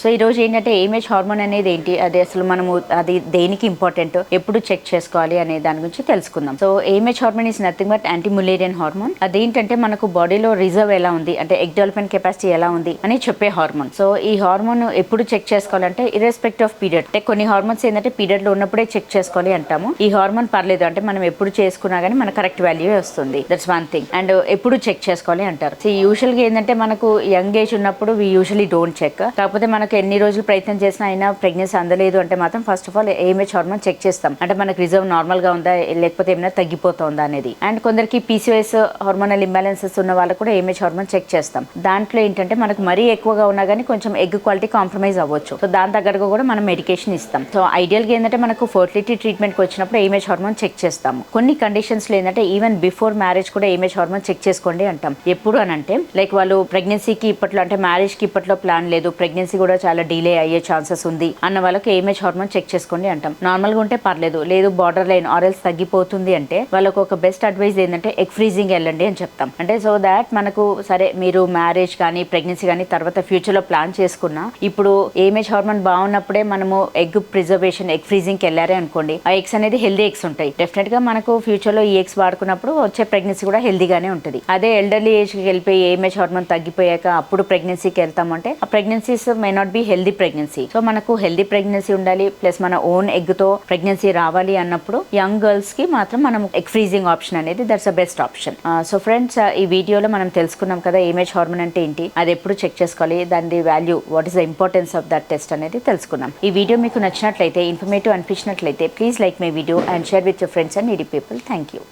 so ఈ రోజు ఏంటంటే ఏమేజ్ హార్మోన్ అనేది ఏంటి? అది అసలు మనము అది దేనికి ఇంపార్టెంట్? ఎప్పుడు చెక్ చేసుకోవాలి అనే దాని గురించి తెలుసుకుందాం. So AMH hormone is nothing but anti Mullerian hormone అదేంటంటే మనకు బాడీలో రిజర్వ్ ఎలా ఉంది? అంటే ఎగ్ డెవలప్మెంట్ కెపాసిటీ ఎలా ఉంది? అని చెప్పే హార్మోన్. సో ఈ హార్మోన్ ఎప్పుడు చెక్ చేసుకోవాలంటే ఇర్రెస్పెక్ట్ ఆఫ్ పీరియడ్ అంటే కొన్ని హార్మోన్స్ ఏంటంటే పీరియడ్లో ఉన్నప్పుడే చెక్ చేసుకోవాలి అంటాము. ఈ హార్మోన్ పర్లేదు. అంటే మనం ఎప్పుడు చేసుకున్నా కానీ మన కరెక్ట్ వాల్యూ వస్తుంది. దట్స్ వన్ థింగ్ అండ్ ఎప్పుడు చెక్ చేసుకోవాలి అంటారు. సో యూజువల్గా ఏంటంటే మనకు యంగ్ ఏజ్ ఉన్నప్పుడు వీ యూజువలీ డోంట్ చెక్ కాకపోతే మనకు ఎన్ని రోజులు ప్రయత్నం చేసినా అయినా ప్రెగ్నెన్సీ అందలేదు అంటే మాత్రం first of all AMH hormone check చేస్తాం. అంటే మనకు రిజర్వ్ నార్మల్గా ఉందా లేకపోతే ఏమైనా తగ్గిపోతుందా అనేది. అండ్ కొందరికి పీసీఎస్ హార్మోనల్ ఇంబ్యాలెన్సెస్ ఉన్న వాళ్ళకు కూడా ఏమేజ్ హార్మోన్ చెక్ చేస్తాం. దాంట్లో ఏంటంటే మనకు మరీ ఎక్కువగా ఉన్నా కానీ కొంచెం ఎగ్ క్వాలిటీ కాంప్రమైజ్ అవ్వచ్చు. సో దాని తగ్గట్టుగా కూడా మనం మెడికేషన్ ఇస్తాం. సో ఐడియల్గా ఏంటంటే మనకు ఫర్టిలిటీ ట్రీట్మెంట్కి వచ్చినప్పుడు ఏమేజ్ హార్మోన్ చెక్ చేస్తాము. కొన్ని కండిషన్స్లో ఏంటంటే ఈవెన్ బిఫోర్ మ్యారేజ్ కూడా ఏమేజ్ హార్మోన్ చెక్ చేసుకోండి అంటాం. ఎప్పుడు అని అంటే లైక్ వాళ్ళు ప్రెగ్నెన్సీకి ఇప్పట్లో అంటే మ్యారేజ్కి ఇప్పట్లో ప్లాన్ లేదు ప్రెగ్నెన్సీ కూడా చాలా డిలే అయ్యే ఛాన్సెస్ ఉంది అన్న వాళ్ళకి ఏమేజ్ హార్మోన్ చెక్ చేసుకోండి అంటాం. నార్మల్గా ఉంటే పర్లేదు లేదు బార్డర్ లైన్ ఆర్ఎల్స్ తగ్గిపోతుంది అంటే వాళ్ళకు ఒక బెస్ట్ అడ్వైస్ ఏంటంటే ఎగ్ ఫ్రీజింగ్ వెళ్ళండి అని చెప్తాం. అంటే సో దాట్ మనకు సరే మీరు మ్యారేజ్ కానీ ప్రెగ్నెన్సీ కానీ తర్వాత ఫ్యూచర్లో ప్లాన్ చేసుకున్నా ఇప్పుడు ఏమేజ్ హార్మోన్ బాగున్నప్పుడే మనము ఎగ్ ప్రిజర్వేషన్ ఎగ్ ఫ్రీజింగ్కి వెళ్ళారే అనుకోండి ఆ ఎగ్స్ అనేది హెల్దీ ఎగ్స్ ఉంటాయి. డెఫినెట్గా మనకు ఫ్యూచర్లో ఈ ఎగ్స్ వాడుకున్నప్పుడు వచ్చే ప్రెగ్నెన్సీ కూడా హెల్దీగానే ఉంటుంది. అదే ఎల్డర్లీ ఏజ్కి వెళ్ళిపోయి ఏమేజ్ హార్మోన్ తగ్గిపోయాక అప్పుడు ప్రెగ్నెన్సీకి వెళ్తామంటే ఆ pregnancies may not be healthy pregnancy so మనకు హెల్దీ ప్రెగ్నెన్సీ ఉండాలి ప్లస్ మన ఓన్ ఎగ్తో ప్రెగ్నెన్సీ రావాలి అన్నప్పుడు యంగ్ గర్ల్స్కి మాత్రం మనం ఎగ్ ఫ్రీజింగ్ ఆప్షన్ అనేది that's a best option so friends ఈ వీడియోలో మనం తెలుసుకున్నాం కదా ఏమేజ్ హార్మోన్ అంటే ఏంటి అది ఎప్పుడు చెక్ చేసుకోవాలి దాని value what is the importance of that test అనేది తెలుసుకున్నాం. ఈ వీడియో మీకు నచ్చినట్లయితే informative అనిపించినట్లయితే please like my video and share with your friends and needy people thank you